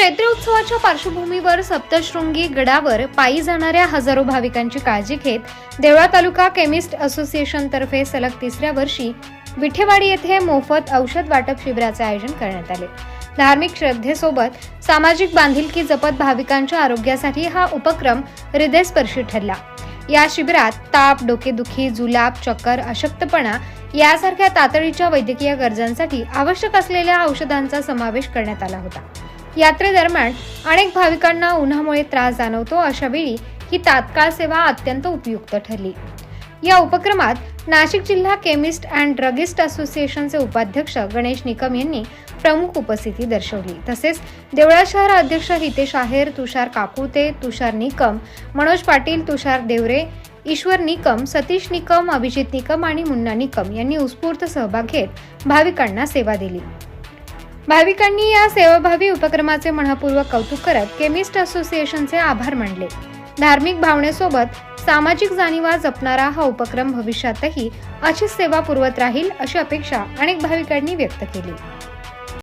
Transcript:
चैत्र उत्सवाच्या पार्श्वभूमीवर सप्तशृंगी गडावर पायी जाणाऱ्या हजारो भाविकांची काळजी घेत देवळा तालुका केमिस्ट असोसिएशनतर्फे सलग तिसऱ्या वर्षी विठेवाडी येथे मोफत औषध वाटप शिबिराचे आयोजन करण्यात आले. धार्मिक श्रद्धेसोबत सामाजिक बांधिलकी जपत भाविकांच्या आरोग्यासाठी हा उपक्रम हृदयस्पर्शी ठरला. या शिबिरात ताप डोकेदुखी जुलाब चक्कर अशक्तपणा यासारख्या तातडीच्या वैद्यकीय गरजांसाठी आवश्यक असलेल्या औषधांचा समावेश करण्यात आला होता. यात्रेदरम्यान अनेक भाविकांना उन्हामुळे त्रास जाणवतो अशा वेळी ही तात्काळ सेवा अत्यंत उपयुक्त ठरली. या उपक्रमात नाशिक जिल्हा केमिस्ट अँड ड्रगिस्ट असोसिएशनचे उपाध्यक्ष गणेश निकम यांनी प्रमुख उपस्थिती दर्शवली. तसेच देवळा शहर अध्यक्ष हितेश आहेर तुषार काकुते तुषार निकम मनोज पाटील तुषार देवरे ईश्वर निकम सतीश निकम अभिजित निकम आणि मुन्ना निकम यांनी उत्स्फूर्त सहभाग घेत भाविकांना सेवा दिली. भाविकांनी या सेवाभावी उपक्रमाचे मनपूर्वक कौतुक करत केमिस्ट असोसिएशनचे आभार मानले. धार्मिक भावनेसोबत सामाजिक जाणीवा जपणारा हा उपक्रम भविष्यातही अशीच सेवा पुरवत राहील अशी अपेक्षा अनेक भाविकांनी व्यक्त केली.